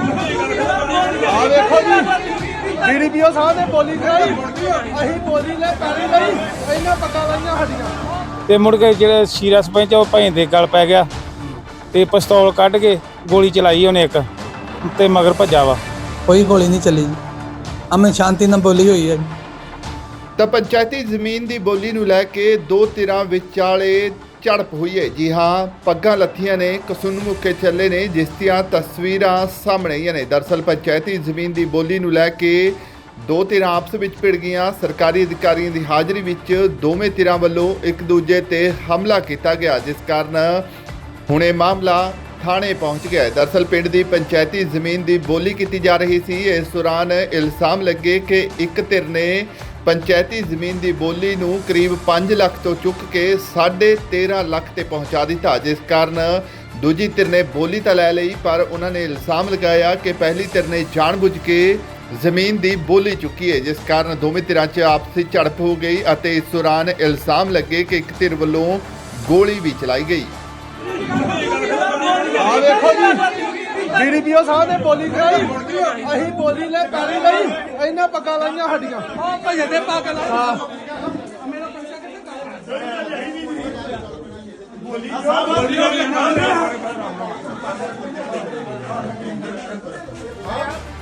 ਆ ਵੇਖੋ ਜੀ ਡੀਡੀਪੀਓ ਸਾਹਿਬ ਨੇ ਬੋਲੀ ਕਰਾਈ। ਅਸੀਂ ਬੋਲੀ ਲੈ ਪੈਰੀ ਲਈ ਇਹਨਾਂ ਪੱਕਾ ਲਾਈਆਂ ਸਾਡੀਆਂ। ਤੇ ਮੁੜ ਕੇ ਜਿਹੜਾ ਸ਼ੀਰਾ ਸਰਪੰਚ ਆ ਉਹ ਭਾਈ ਦੇ ਗਲ ਪੈ ਗਿਆ ਤੇ ਪਿਸਤੌਲ ਕੱਢ ਕੇ ਗੋਲੀ ਚਲਾਈ ਉਹਨੇ ਇੱਕ ਤੇ ਮਗਰ ਭੱਜਾ ਵਾ। ਕੋਈ ਗੋਲੀ ਨਹੀਂ ਚੱਲੀ ਜੀ। ਅਮਨ ਸ਼ਾਂਤੀ ਨਾਲ ਬੋਲੀ ਹੋਈ ਹੈ ਤਾਂ ਪੰਚਾਇਤੀ ਜ਼ਮੀਨ ਦੀ ਬੋਲੀ ਨੂੰ ਲੈ ਕੇ ਦੋ ਧਿਰਾਂ ਵਿਚਾਲੇ ਝੜਪ ਹੋਈ ਹੈ। ਜੀ ਹਾਂ, ਪੱਗਾਂ ਲੱਥੀਆਂ ਨੇ, ਕਸੁੰਨ ਮੁੱਕੇ ਚੱਲੇ ਨੇ, ਜਿਸ ਦੀਆਂ ਤਸਵੀਰਾਂ ਸਾਹਮਣੇ ਆਈਆਂ ਨੇ। ਦਰਸਲ ਪੰਚਾਇਤੀ ਜ਼ਮੀਨ ਦੀ ਬੋਲੀ ਨੂੰ ਲੈ ਕੇ ਦੋ ਧਿਰਾਂ ਆਪਸ ਵਿੱਚ ਭਿੜ ਗਈਆਂ। ਸਰਕਾਰੀ ਅਧਿਕਾਰੀਆਂ ਦੀ ਹਾਜ਼ਰੀ ਵਿੱਚ ਦੋਵੇਂ ਧਿਰਾਂ ਵੱਲੋਂ ਇੱਕ ਦੂਜੇ ਤੇ ਹਮਲਾ ਕੀਤਾ ਗਿਆ, ਜਿਸ ਕਾਰਨ ਹੁਣ ਇਹ ਮਾਮਲਾ ਥਾਣੇ ਪਹੁੰਚ ਗਿਆ ਹੈ। ਦਰਸਲ ਪਿੰਡ ਦੀ ਪੰਚਾਇਤੀ ਜ਼ਮੀਨ ਦੀ ਬੋਲੀ ਕੀਤੀ ਜਾ ਰਹੀ ਸੀ। ਇਸ ਦੌਰਾਨ ਇਲਜ਼ਾਮ ਲੱਗੇ ਕਿ ਇੱਕ ਧਿਰ ਨੇ ਪੰਚਾਇਤੀ ਜ਼ਮੀਨ ਦੀ ਬੋਲੀ ਨੂੰ ਕਰੀਬ 5 ਲੱਖ ਤੋਂ ਚੁੱਕ ਕੇ 13.5 ਲੱਖ ਤੇ ਪਹੁੰਚਾ ਦਿੱਤਾ, ਜਿਸ ਕਾਰਨ ਦੂਜੀ ਧਿਰ ਨੇ ਬੋਲੀ ਤਾਂ ਲੈ ਲਈ, ਪਰ ਉਹਨਾਂ ਨੇ ਇਲਜ਼ਾਮ ਲਗਾਇਆ ਕਿ ਪਹਿਲੀ ਧਿਰ ਨੇ ਜਾਣਬੁੱਝ ਕੇ ਜ਼ਮੀਨ ਦੀ ਬੋਲੀ ਚੁੱਕੀ ਹੈ, ਜਿਸ ਕਾਰਨ ਦੋਵੇਂ ਧਿਰਾਂ 'ਚ ਆਪਸੀ ਝੜਪ ਹੋ ਗਈ ਅਤੇ ਇਸ ਦੌਰਾਨ ਇਲਜ਼ਾਮ ਲੱਗੇ ਕਿ ਇੱਕ ਧਿਰ ਵੱਲੋਂ ਗੋਲੀ ਵੀ ਚਲਾਈ ਗਈ। ਆ ਵੇਖੋ ਜੀ। ਡੀਡੀਪੀਓ ਸਾਹਿਬ ਨੇ ਬੋਲੀ ਕਰਾਈ। ਅਸੀਂ ਬੋਲੀ ਲੈ ਪੈਰੀ ਲਈ ਇਹਨਾਂ ਪੱਕਾ ਲਾਈਆਂ ਸਾਡੀਆਂ। ਆ ਭਈਏ ਦੇ ਪੱਗ ਲਾ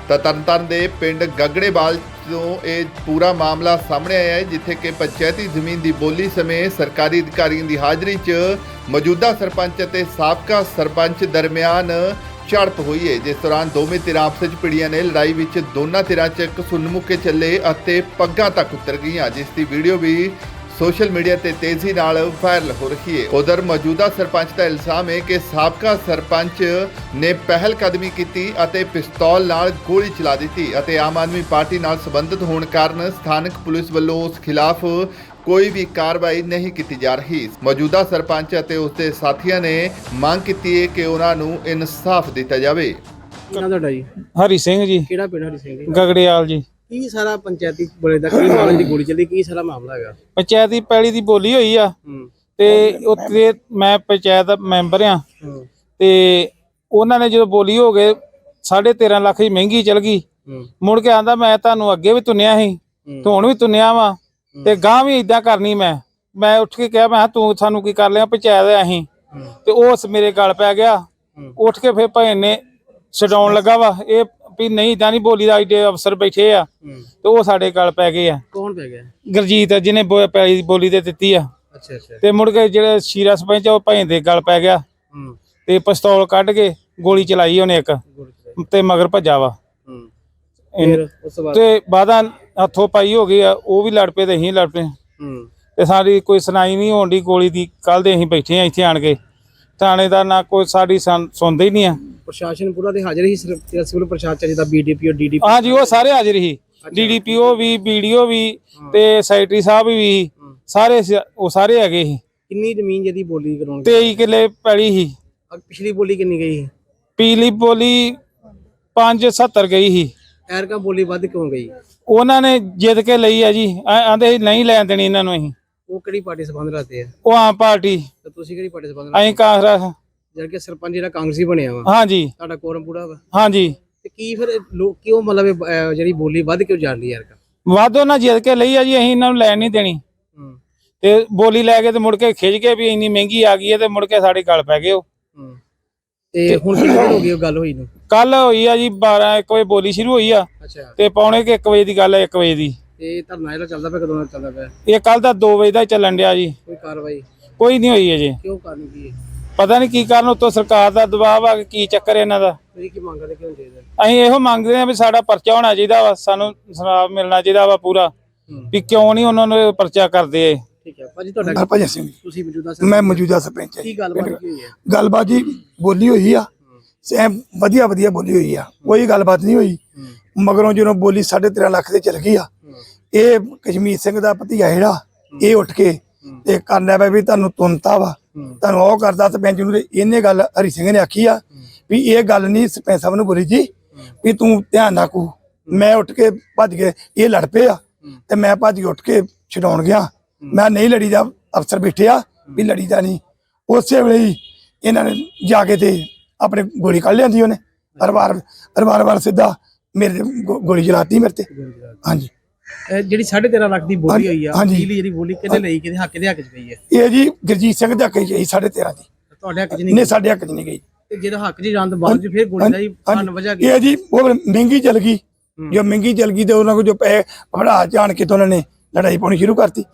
ਤਾਂ ਤਰਨਤਾਰਨ ਦੇ ਪਿੰਡ ਗਗੜੇਵਾਲ ਤੋਂ ਇਹ ਪੂਰਾ ਮਾਮਲਾ ਸਾਹਮਣੇ ਆਇਆ ਹੈ ਜਿੱਥੇ ਕਿ ਪੰਚਾਇਤੀ ਜ਼ਮੀਨ ਦੀ ਬੋਲੀ ਸਮੇਂ ਸਰਕਾਰੀ ਅਧਿਕਾਰੀਆਂ ਦੀ ਹਾਜ਼ਰੀ 'ਚ ਮੌਜੂਦਾ ਸਰਪੰਚ ਅਤੇ ਸਾਬਕਾ ਸਰਪੰਚ ਦਰਮਿਆਨ ਝੜਪ ਹੋਈ ਹੈ ਜਿਸ ਦੌਰਾਨ ਦੋਵੇਂ ਧਿਰਾਂ ਆਪਸ ਵਿੱਚ ਭਿੜੀਆਂ ਨੇ, ਲੜਾਈ ਵਿੱਚ ਦੋਨਾਂ ਧਿਰਾਂ 'ਚ ਕਸੁੰਨਮੁਕੇ ਚੱਲੇ ਅਤੇ ਪੱਗਾਂ ਤੱਕ ਉਤਰ ਗਈਆਂ, ਜਿਸ ਦੀ ਵੀਡੀਓ ਵੀ ਸੋਸ਼ਲ ਮੀਡੀਆ ਤੇ ਤੇਜ਼ੀ ਨਾਲ ਵਾਇਰਲ ਹੋ ਰਹੀ ਹੈ। ਉਧਰ ਮੌਜੂਦਾ ਸਰਪੰਚ ਦਾ ਇਲਜ਼ਾਮ ਹੈ ਕਿ ਸਾਬਕਾ ਸਰਪੰਚ ਨੇ ਪਹਿਲ ਕਦਮੀ ਕੀਤੀ ਅਤੇ ਪਿਸਤੌਲ ਨਾਲ ਗੋਲੀ ਚਲਾ ਦਿੱਤੀ ਅਤੇ ਆਮ ਆਦਮੀ ਪਾਰਟੀ ਨਾਲ ਸੰਬੰਧਿਤ ਹੋਣ ਕਾਰਨ ਸਥਾਨਕ ਪੁਲਿਸ ਵੱਲੋਂ ਉਸ ਖਿਲਾਫ ਕੋਈ ਵੀ ਕਾਰਵਾਈ ਨਹੀਂ ਕੀਤੀ ਜਾ ਰਹੀ। ਮੌਜੂਦਾ ਸਰਪੰਚ ਅਤੇ ਉਸ ਦੇ ਸਾਥੀਆਂ ਨੇ ਮੰਗ ਕੀਤੀ ਹੈ ਕਿ ਉਹਨਾਂ ਨੂੰ ਇਨਸਾਫ ਦਿੱਤਾ ਜਾਵੇ। ਕਿਹਨਾਂ ਤੁਹਾਡਾ ਜੀ? ਹਰੀ ਸਿੰਘ ਜੀ। ਕਿਹੜਾ ਪਿੰਡ ਹਰੀ ਸਿੰਘ ਜੀ? ਗਗੜਿਆਲ ਜੀ। ਕੀ ਸਾਰਾ ਪੰਚਾਇਤੀ ਬੋਲੇ ਦਾ ਕੀ ਮਾਮਲਾ ਦੀ ਗੋਲੀ ਚੱਲੀ ਕੀ ਸਾਰਾ ਮਾਮਲਾ ਹੈਗਾ? ਪੰਚਾਇਤੀ ਪੈਲੀ ਦੀ ਬੋਲੀ ਹੋਈ ਆ ਹੂੰ। ਤੇ ਉੱਥੇ ਮੈਂ ਪੰਚਾਇਤ ਦਾ ਮੈਂਬਰ ਆ। ਹੂੰ। ਤੇ ਉਹਨਾਂ ਨੇ ਜਦੋਂ ਬੋਲੀ ਹੋ ਗਏ 13.5 ਲੱਖ ਦੀ ਮਹਿੰਗੀ ਚਲ ਗਈ। ਮੁੜ ਕੇ ਆਂਦਾ ਮੈਂ ਤੁਹਾਨੂੰ ਅੱਗੇ ਵੀ ਤੁੰਨਿਆ ਸੀ। ਤੇ ਹੁਣ ਵੀ ਤੁੰਨਿਆ ਵਾ। ਤੇ ਗਾਂ ਵੀ ਇਦਾਂ ਕਰਨੀ ਮੈਂ। ਮੈਂ ਉੱਠ ਕੇ ਕਿਹਾ ਮੈਂ ਤੂੰ ਸਾਨੂੰ ਕੀ ਕਰ ਲਿਆ ਪੰਚਾਇਤ ਆ ਅਸੀਂ। ਤੇ ਉਸ ਮੇਰੇ ਗਲ ਪੈ ਗਿਆ। ਉੱਠ ਕੇ ਫਿਰ ਭੈਣ ਨੇ ਛਡਾਉਣ ਲੱਗਾ ਵਾ। ਇਹ ਵੀ ਨਹੀਂ ਇਦਾਂ ਨਹੀਂ ਬੋਲੀ ਦਾ ਏਡੇ ਅਫਸਰ ਬੈਠੇ ਆ। ਤੇ ਉਹ ਸਾਡੇ ਗਲ ਪੈ ਗਏ ਆ। ਕੌਣ ਪੈ ਗਿਆ? ਗੁਰਜੀਤ ਜਿਹਨੇ ਬੋ- ਪੈਲੀ ਦੀ ਬੋਲੀ ਤੇ ਦਿੱਤੀ ਆ। ਅੱਛਾ ਅੱਛਾ। ਤੇ ਮੁੜ ਕੇ ਜਿਹੜਾ ਸ਼ੀਰਾ ਸਰਪੰਚ ਆ ਉਹ ਭੈਣ ਦੇ ਗਲ ਪੈ ਗਿਆ। ਹੂੰ। ਤੇ ਪਿਸਤੌਲ ਕੱਢ ਕੇ ਗੋਲੀ ਚਲਾਈ ਉਹਨੇ ਇੱਕ। ਤੇ ਮਗਰ ਭੱਜਾ ਵਾ। ਹੂੰ। ਇਹਨੇ- ਫਿਰ ਉਸ ਤੋਂ ਬਾਅਦ? ਤੇ ਬਾਦਾਂ ਹੱਥੋਂ ਪਾਈ ਹੋ ਗਈ ਆ ਉਹ ਵੀ ਲੜ ਪਏ ਤੇ ਅਸੀਂ ਲੜ ਪਏ। ਹੂੰ। ਤੇ ਸਾਡੀ ਕੋਈ ਸੁਣਾਈ ਨਹੀਂ ਹੋਣ ਦੀ ਗੋਲੀ ਦੀ ਕੱਲ ਦੇ ਅਸੀਂ ਬੈਠੇ ਆ ਇੱਥੇ ਆਣ ਕੇ। ਥਾਣੇਦਾਰ ਨਾ ਕੋਈ ਸਾਡੀ ਸੁਣ- ਸੁਣਦਾ ਹੀ ਨਹੀਂ ਆ। ਪ੍ਰਸ਼ਾਸਨ ਪੂਰਾ ਤੇ ਹਾਜ਼ਰ ਹੀ ਸਿਰਫ ਸਿਵਲ ਪ੍ਰਸ਼ਾਸਨ ਜਿਹਦਾ ਬੀਡੀਪੀ ਔਰ ਡੀਡੀਪੀ ਹਾਂਜੀ ਉਹ ਸਾਰੇ ਹਾਜ਼ਰ ਸੀ ਡੀਡੀਪੀਓ ਵੀ ਵੀਡੀਓ ਵੀ ਤੇ ਸੈਕਟਰੀ ਸਾਹਿਬ ਵੀ ਸਾਰੇ ਸ- ਉਹ ਸਾਰੇ ਹੈਗੇ ਸੀ ਕਿੰਨੀ ਜ਼ਮੀਨ ਜਿਹਦੀ ਬੋਲੀ ਕਰਾਉਣ 23 ਕਿੱਲੇ ਪੈਲੀ ਸੀ ਅਹ ਪਿਛਲੀ ਬੋਲੀ ਕਿੰਨੀ ਗਈ ਪੀਲੀ ਬੋਲੀ 570 ਗਈ ਸੀ। ਐਰਕਾ ਬੋਲੀ ਵੱਧ ਕਿਉਂ ਗਈ? ਉਹਨਾਂ ਨੇ ਜਿੱਦ ਕੇ ਲਈ ਆ ਜੀ। ਆਂਦੇ ਨਹੀਂ ਲੈਣ ਦੇਣੀ ਇਹਨਾਂ ਨੂੰ ਅਸੀਂ। ਉਹ ਕਿਹੜੀ ਪਾਰਟੀ ਸੰਬੰਧ ਰੱਖਦੇ ਆ? ਉਹ ਆਮ ਪਾਰਟੀ। ਤੇ ਤੁਸੀਂ ਕਿਹੜੀ ਪਾਰਟੀ ਸੰਬੰਧ ਅਸੀਂ ਕਾਂਗਰਸ। ਜਿਹੜਾ ਕਿ ਸਰਪੰਚ ਜਿਹੜਾ ਕਾਂਗਰਸੀ ਬਣਿਆ ਵਾ। ਹਾਂਜੀ। ਤੁਹਾਡਾ ਕੋਰਮ ਪੂਰਾ ਵਾ। ਹਾਂਜੀ। ਤੇ ਕੀ ਫਿਰ ਲੋਕ ਕਿਉਂ ਮਤਲਬ ਅਹ, ਜਿਹੜੀ ਬੋਲੀ ਵੱਧ ਕਿਉਂ ਜਾਂਦੀ ਯਾਰ ਵਾਧੋ ਨਾਲ ਜਿੱਦ ਕੇ ਲਈ ਆ ਜੀ ਅਸੀਂ ਇਹਨਾਂ ਨੂੰ ਲੈਣ ਨਹੀਂ ਦੇਣੀ। ਹੂੰ। ਤੇ ਬੋਲੀ ਲੈ ਕੇ ਤੇ ਮੁੜ ਕੇ ਖਿੱਚ ਕੇ ਵੀ ਇੰਨੀ ਮਹਿੰਗੀ ਆ ਗਈ ਹੈ ਤੇ ਮੁੜ ਕੇ ਸਾਡੇ ਗਲ ਪੈ ਗਏ ਉਹ। ਹੂੰ। ਤੇ ਹੁਣ ਦੇਰ ਹੋ ਗਈ ਉਹ ਗੱਲ ਹੋਈ ਨੂੰ? ਕੱਲ ਹੋਈ ਆ ਜੀ 12 1 ਵਜੇ ਬੋਲੀ ਸ਼ੁਰੂ ਹੋਈ ਆ। ਅੱਛਾ। ਤੇ ਪੌਣੇ ਕਿ 1 ਵਜੇ ਦੀ ਗੱਲ ਹੈ 1 ਵਜੇ ਦੀ। ਤੇ ਧਰਨਾ ਜਿਹੜਾ ਚੱਲਦਾ ਪਿਆ ਕਦੋਂ ਦਾ ਚੱਲਦਾ ਪਿਆ? ਇਹ ਕੱਲ ਦਾ 2 ਵਜੇ ਦਾ ਹੀ ਚੱਲਣ ਡਿਆ ਜੀ। ਕੋਈ ਕਾਰਵਾਈ? ਕੋਈ ਨਹੀਂ ਹੋਈ ਅਜੇ। ਕਿਉਂ ਕਰਨੀ ਕੀ ਹੈ? ਪਤਾ ਨਹੀਂ ਕੀ ਕਾਰਨ ਉੱਤੋਂ ਸਰਕਾਰ ਦਾ ਦਬਾਅ ਆ ਕਿ ਕੀ ਚੱਕਰ ਹੈ ਇਹਨਾਂ ਦਾ। ਮੇਰੀ ਕੀ ਮੰਗ ਕਰਦੇ ਕਿਉਂ ਚਾਹੀਦਾ? ਅਸੀਂ ਇਹੋ ਮੰਗਦੇ ਹਾਂ ਵੀ ਸਾਡਾ ਪਰਚਾ ਹੋਣਾ ਚਾਹੀਦਾ ਵਾ ਸਾਨੂੰ ਸਰਾਬ ਮਿਲਣਾ ਚਾਹੀਦਾ ਵਾ ਪੂਰਾ। ਵੀ ਕਿਉਂ ਨਹੀਂ ਉਹਨਾਂ ਨੂੰ ਪਰਚਾ ਕਰਦੇ ਇਹ। ਠੀਕ ਹੈ ਭਾਜੀ ਤੁਹਾਡਾ ਸਿੰਘ ਤੁਸੀਂ ਮੌਜੂਦਾ ਮੈਂ ਮੌਜੂਦਾ ਸਰਪੰਚ ਹਾਂ। ਕੀ ਗੱਲਬਾਤ ਕੀ ਹੋਈ ਹੈ? ਗੱਲਬਾਤ ਜੀ ਬੋਲੀ ਹੋਈ ਆ। ਐਂ ਵਧੀਆ ਵਧੀਆ ਬੋਲੀ ਹੋਈ ਆ। ਕੋਈ ਗੱਲਬਾਤ ਨਹੀਂ ਹੋਈ। ਮਗਰੋਂ ਜਦੋਂ ਬੋਲੀ 13.5 ਲੱਖ ਦੇ ਚਲ ਗਈ ਆ। ਇਹ ਕਸ਼ਮੀਰ ਸਿੰਘ ਦਾ ਭਤੀਆ ਜਿਹੜਾ, ਇਹ ਉੱਠ ਕੇ ਤੇ ਕਰਨਾ ਪਿਆ ਵੀ ਤੁਹਾਨੂੰ ਤੁੰਤਾ ਵਾ, ਤੁਹਾਨੂੰ ਉਹ ਕਰਦਾ ਸਰਪੰਚ ਨੂੰ ਇਹਨੇ ਗੱਲ ਹਰੀ ਸਿੰਘ ਨੇ ਆਖੀ ਆ ਵੀ ਇਹ ਗੱਲ ਨਹੀਂ ਸਰਪੰਚ ਸਾਹਿਬ ਨੂੰ ਬੋਲੀ ਜੀ, ਵੀ ਤੂੰ ਧਿਆਨ ਰੱਖੂ ਮੈਂ ਉੱਠ ਕੇ ਭੱਜ ਕੇ ਇਹ ਲੜ ਪਏ ਆ ਤੇ ਮੈਂ ਭੱਜ ਕੇ ਉੱਠ ਕੇ ਛਡਾਉਣ ਗਿਆ। ਮੈਂ ਨਹੀਂ ਲੜੀ ਦਾ ਅਫਸਰ ਬੈਠੇ ਆ ਵੀ ਲੜੀ ਦਾ ਨਹੀਂ। ਉਸੇ ਵੇਲੇ ਹੀ ਇਹਨਾਂ ਨੇ ਜਾ ਕੇ ਤੇ ਆਪਣੇ ਗੋਲੀ ਕੱਢ ਲਿਆਂਦੀ ਉਹਨੇ। ਅਰਵਾਰ ਅਰਵਾਰ ਵਾਰ ਸਿੱਧਾ ਮੇਰੇ ਤੇ ਗੋ- ਗੋਲੀ ਚਲਾਤੀ ਮੇਰੇ ਤੇ। ਹਾਂਜੀ। ਜਿਹੜੀ 13.5 ਲੱਖ ਦੀ ਬੋਲੀ ਹੋਈ ਆ ਹਾਂਜੀ। ਜਿਹੜੀ ਬੋਲੀ ਕਿਹਦੇ ਲਈ ਕਿਹਦੇ ਹੱਕ ਦੇ ਹੱਕ 'ਚ ਗਈ ਹੈ? ਇਹ ਜੀ ਗੁਰਜੀਤ ਸਿੰਘ ਦਾ ਕਹੀ ਜਾਈ 13.5 ਦੀ। ਤੁਹਾਡੇ ਹੱਕ 'ਚ ਨਹੀਂ ਨੇ ਸਾਡੇ ਹੱਕ ਚ ਨਹੀਂ ਗਈ। ਤੇ ਜਿਹੜਾ ਹੱਕ 'ਚ ਜਾਣ ਤੋਂ ਬਾਅਦ 'ਚ ਫਿਰ ਗੋਲੀ ਦਾ ਹੀ ਫਨ ਵਜਾ ਇਹ ਗਿਆ ਜੀ ਉਹ ਮਹਿੰਗੀ ਚੱਲ ਗਈ। ਜੋ ਮਹਿੰਗੀ ਚੱਲ ਗਈ ਤੇ ਉਹਨਾਂ ਕੋਲ ਜੋ ਪੈ ਫੜਾ ਜਾਣ ਕੇ ਤੇ ਉਹਨਾਂ ਨੇ ਲੜਾਈ ਪਾਉਣੀ ਸ਼ੁਰੂ ਕਰਤੀ।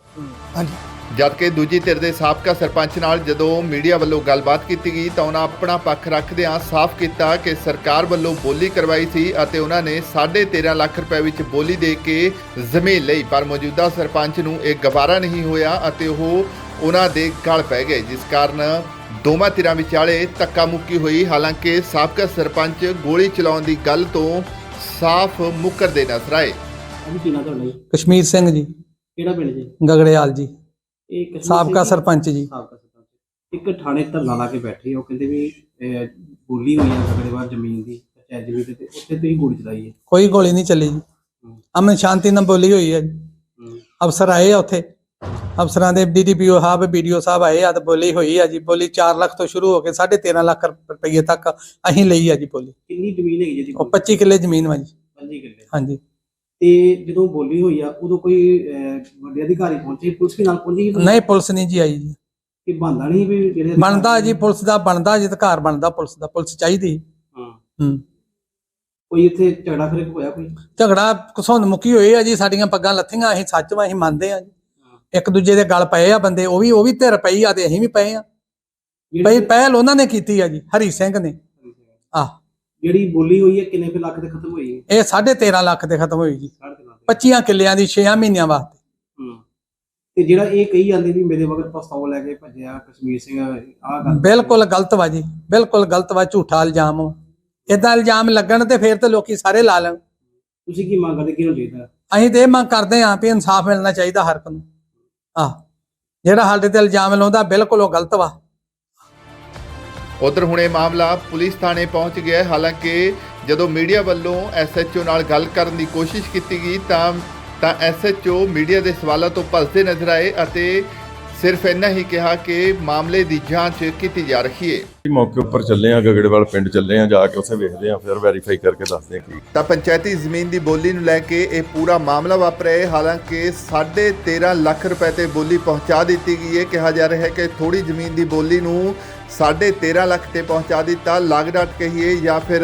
ਹਾਂਜੀ। ਜਦਕਿ ਦੂਜੀ ਧਿਰ ਦੇ ਸਾਬਕਾ ਸਰਪੰਚ ਨਾਲ ਜਦੋਂ ਮੀਡੀਆ ਵੱਲੋਂ ਗੱਲਬਾਤ ਕੀਤੀ ਗਈ ਤਾਂ ਉਹਨਾਂ ਆਪਣਾ ਪੱਖ ਰੱਖਦਿਆਂ ਸਾਫ਼ ਕੀਤਾ ਕਿ ਸਰਕਾਰ ਵੱਲੋਂ ਬੋਲੀ ਕਰਵਾਈ ਸੀ ਅਤੇ ਉਹਨਾਂ ਨੇ 13.5 ਲੱਖ ਰੁਪਏ ਵਿੱਚ ਬੋਲੀ ਦੇ ਕੇ ਜ਼ਮੀਨ ਲਈ ਪਰ ਮੌਜੂਦਾ ਸਰਪੰਚ ਨੂੰ ਇਹ ਗਵਾਰਾ ਨਹੀਂ ਹੋਇਆ ਅਤੇ ਉਹ ਉਹਨਾਂ ਦੇ ਗਲ ਪੈ ਗਏ ਜਿਸ ਕਾਰਨ ਦੋਵਾਂ ਧਿਰਾਂ ਵਿਚਾਲੇ ਧੱਕਾ ਮੁੱਕੀ ਹੋਈ। ਹਾਲਾਂਕਿ ਸਾਬਕਾ ਸਰਪੰਚ ਗੋਲੀ ਚਲਾਉਣ ਦੀ ਗੱਲ ਤੋਂ ਸਾਫ਼ ਮੁੱਕਰਦੇ ਨਜ਼ਰ ਆਏ। ਕਸ਼ਮੀਰ ਸਿੰਘ ਜੀ। ਕਿਹੜਾ ਪਿੰਡ ਜੀ? ਗਗੜਿਆਲ ਜੀ। ਇਹ ਸਾਬਕਾ ਸਰਪੰਚ ਜੀ। ਸਾਬਕਾ ਸਰਪੰਚ। ਇੱਕ ਥਾਣੇ ਧਰਨਾ ਲਾ ਕੇ ਬੈਠੇ ਉਹ ਕਹਿੰਦੇ ਵੀ ਇਹ ਬੋਲੀ ਹੋਈ ਆ ਅਗਲੇ ਵਾਰ ਜ਼ਮੀਨ ਦੀ ਪੰਚਾਇਤ ਜ਼ਮੀਨ ਤੇ ਤੇ ਉੱਥੇ ਤੁਸੀਂ ਗੋਲੀ ਚਲਾਈ ਹੈ ਕੋਈ ਗੋਲੀ ਨਹੀਂ ਚੱਲੀ ਜੀ। ਅਮਨ ਸ਼ਾਂਤੀ ਨਾਲ ਬੋਲੀ ਹੋਈ ਹੈ ਜੀ। ਅਫਸਰ ਆਏ ਆ ਉੱਥੇ। ਅਫਸਰਾਂ ਦੇ ਡੀਡੀਪੀਓ ਸਾਹਿਬ ਵੀਡੀਓ ਸਾਹਿਬ ਆਏ ਆ ਤੇ ਬੋਲੀ ਹੋਈ ਆ ਜੀ। ਬੋਲੀ 4 ਲੱਖ ਤੋਂ ਸ਼ੁਰੂ ਹੋ ਕੇ 13.5 ਲੱਖ ਰੁਪਏ ਤੱਕ ਅਸੀਂ ਲਈ ਆ ਜੀ ਬੋਲੀ। ਕਿੰਨੀ ਜ਼ਮੀਨ ਹੈਗੀ ਜੀ ਉਹ 25 ਕਿੱਲੇ ਜ਼ਮੀਨ ਵਾ ਜੀ। 25 ਕਿੱਲੇ। ਹਾਂਜੀ। ਤੇ ਜਦੋਂ ਬੋਲੀ ਹੋਈ ਆ ਉਦੋਂ ਕੋਈ ਅਹ, ਵੱਡੇ ਅਧਿਕਾਰੀ ਪਹੁੰਚੇ ਪੁਲਿਸ ਵੀ ਨਾਲ ਪਹੁੰਚੀ ਨਹੀਂ ਪੁਲਿਸ ਨਹੀਂ ਜੀ ਆਈ ਜੀ। ਕਿ ਬੰਦਾ ਨਹੀਂ ਵੀ ਜਿਹੜੇ ਬਣਦਾ ਜੀ ਪੁਲਿਸ ਦਾ ਬਣਦਾ ਜੀ ਅਧਿਕਾਰ ਬਣਦਾ ਪੁਲਿਸ ਦਾ ਪੁਲਿਸ ਚਾਹੀਦੀ। ਹਾਂ। ਹੂੰ। ਕੋਈ ਇੱਥੇ ਝਗੜਾ ਫਿਰ ਹੋਇਆ ਕੋਈ? ਝਗੜਾ ਕੁਸੋਂ ਮੁੱਕੀ ਹੋਈ ਆ ਜੀ ਸਾਡੀਆਂ ਪੱਗਾਂ ਲੱਥੀਆਂ ਅਸੀਂ ਸੱਚ ਵਾ ਅਸੀਂ ਮੰਨਦੇ ਆ ਜੀ। ਇੱਕ ਦੂਜੇ ਦੇ ਗਲ ਪਏ ਆ ਬੰਦੇ ਉਹ ਵੀ ਉਹ ਵੀ ਧਿਰ ਪਈ ਆ ਤੇ ਅਸੀਂ ਵੀ ਪਏ ਆ। ਪਈ ਪਹਿਲ ਉਹਨਾਂ ਨੇ ਕੀਤੀ ਆ ਜੀ ਹਰੀ ਸਿੰਘ ਨੇ। ਆ। ਜਿਹੜੀ ਬੋਲੀ ਹੋਈ ਹੈ ਕਿੰਨੇ ਲੱਖ ਤੇ ਖਤਮ ਹੋਈ ਹੈ? ਇਹ 13.5 ਲੱਖ ਦੇ ਖਤਮ ਹੋਈ ਜੀ। ਸਾਢੇ ਤਿੰਨ ਲੱਖ। 25 ਕਿੱਲਿਆਂ ਦੀ 6 ਮਹੀਨਿਆਂ ਹੂੰ ਤੇ ਜਿਹੜਾ ਇਹ ਕਹੀ ਜਾਂਦੇ ਵੀ ਮੇਰੇ ਵਕਤ ਪਸਤੌਲ ਲੈ ਕੇ ਭੱਜਿਆ ਕਸ਼ਮੀਰ ਸਿੰਘ ਆਹ ਗੱਲ ਬਿਲਕੁਲ ਗਲਤ ਵਾ ਜੀ ਬਿਲਕੁਲ ਗਲਤ ਵਾ ਝੂਠਾ ਇਲਜ਼ਾਮ। ਇਦਾਂ ਇਲਜ਼ਾਮ ਲੱਗਣ ਤੇ ਫਿਰ ਤੇ ਲੋਕੀ ਸਾਰੇ ਲਾ ਲੈਣ। ਤੁਸੀਂ ਕੀ ਮੰਗ ਕਰਦੇ ਕੀ ਹੋਣਾ ਚਾਹੀਦਾ? ਅਸੀਂ ਤੇ ਇਹ ਮੰਗ ਕਰਦੇ ਆਂ ਵੀ ਇਨਸਾਫ ਮਿਲਣਾ ਚਾਹੀਦਾ ਹਰ ਇੱਕ ਨੂੰ। ਆ ਜਿਹੜਾ ਸਾਡੇ ਤੇ ਇਲਜ਼ਾਮ ਲਾਉਂਦਾ ਬਿਲਕੁਲ ਉਹ ਗਲਤ ਵਾ। ਉਧਰ ਹੁਣ ਇਹ ਮਾਮਲਾ ਪੁਲਿਸ ਥਾਣੇ ਪਹੁੰਚ ਗਿਆ ਹੈ। ਹਾਲਾਂਕਿ ਜਦੋਂ ਮੀਡੀਆ ਵੱਲੋਂ ਐਸਐਚਓ ਨਾਲ ਗੱਲ ਕਰਨ ਦੀ ਕੋਸ਼ਿਸ਼ ਕੀਤੀ ਗਈ ਤਾਂ ਤਾਂ ਐਸਐਚਓ ਮੀਡੀਆ ਦੇ ਸਵਾਲਾਂ ਤੋਂ ਭੱਜਦੇ ਨਜ਼ਰ ਆਏ ਅਤੇ ਸਿਰਫ ਇੰਨਾ ਹੀ ਕਿਹਾ ਕਿ ਮਾਮਲੇ ਦੀ ਜਾਂਚ ਕੀਤੀ ਜਾ ਰਹੀ ਹੈ। ਮੌਕੇ ਉੱਪਰ ਚੱਲੇ ਆ ਗਗੜੇਵਾਲ ਪਿੰਡ ਚੱਲੇ ਆ ਜਾ ਕੇ ਉੱਥੇ ਵੇਖਦੇ ਆ ਫਿਰ ਵੈਰੀਫਾਈ ਕਰਕੇ ਦੱਸਦੇ ਆ ਕੀ। ਤਾਂ ਪੰਚਾਇਤੀ ਜ਼ਮੀਨ ਦੀ ਬੋਲੀ ਨੂੰ ਲੈ ਕੇ ਇਹ ਪੂਰਾ ਮਾਮਲਾ ਵਾਪਰਿਆ ਹੈ। ਹਾਲਾਂਕਿ 13.5 ਲੱਖ ਰੁਪਏ ਤੇ ਬੋਲੀ ਪਹੁੰਚਾ ਦਿੱਤੀ ਗਈ ਹੈ। ਕਿਹਾ ਜਾ ਰਿਹਾ ਹੈ ਕਿ ਥੋੜੀ ਜ਼ਮੀਨ ਦੀ ਬੋਲੀ ਨੂੰ 13.5 ਲੱਖ ਤੇ ਪਹੁੰਚਾ ਦਿੱਤਾ। ਲਾਗਡਾਟ ਕਹੀਏ ਜਾਂ ਫਿਰ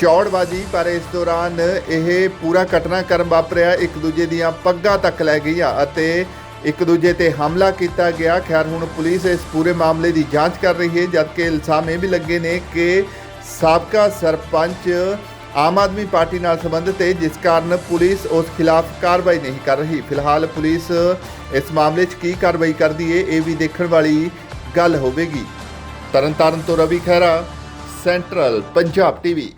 ਚੌੜਬਾਜੀ ਪਰ ਇਸ ਦੌਰਾਨ ਇਹ ਪੂਰਾ ਘਟਨਾਕ੍ਰਮ ਵਾਪਰਿਆ। ਇੱਕ ਦੂਜੇ ਦੀਆਂ ਪੱਗਾਂ ਤੱਕ ਲੈ ਗਈਆਂ ਅਤੇ ਇੱਕ ਦੂਜੇ ਤੇ ਹਮਲਾ ਕੀਤਾ ਗਿਆ। ਖੈਰ, ਹੁਣ ਪੁਲਿਸ ਇਸ ਪੂਰੇ ਮਾਮਲੇ ਦੀ ਜਾਂਚ ਕਰ ਰਹੀ ਹੈ, ਜਦਕਿ ਇਲਜ਼ਾਮ ਇਹ ਵੀ ਲੱਗੇ ਨੇ ਕਿ ਸਾਬਕਾ ਸਰਪੰਚ ਆਮ ਆਦਮੀ ਪਾਰਟੀ ਨਾਲ ਸੰਬੰਧਿਤ ਹੈ, ਜਿਸ ਕਾਰਨ ਪੁਲਿਸ ਉਸ ਖਿਲਾਫ ਕਾਰਵਾਈ ਨਹੀਂ ਕਰ ਰਹੀ। ਫਿਲਹਾਲ ਪੁਲਿਸ ਇਸ ਮਾਮਲੇ 'ਚ ਕੀ ਕਾਰਵਾਈ ਕਰਦੀ ਹੈ, ਇਹ ਵੀ ਦੇਖਣ ਵਾਲੀ ਗੱਲ ਹੋਵੇਗੀ। ਤਰਨਤਾਰਨ ਤੋਂ ਰਵੀ ਖਹਿਰਾ, ਸੈਂਟਰਲ ਪੰਜਾਬ ਟੀਵੀ।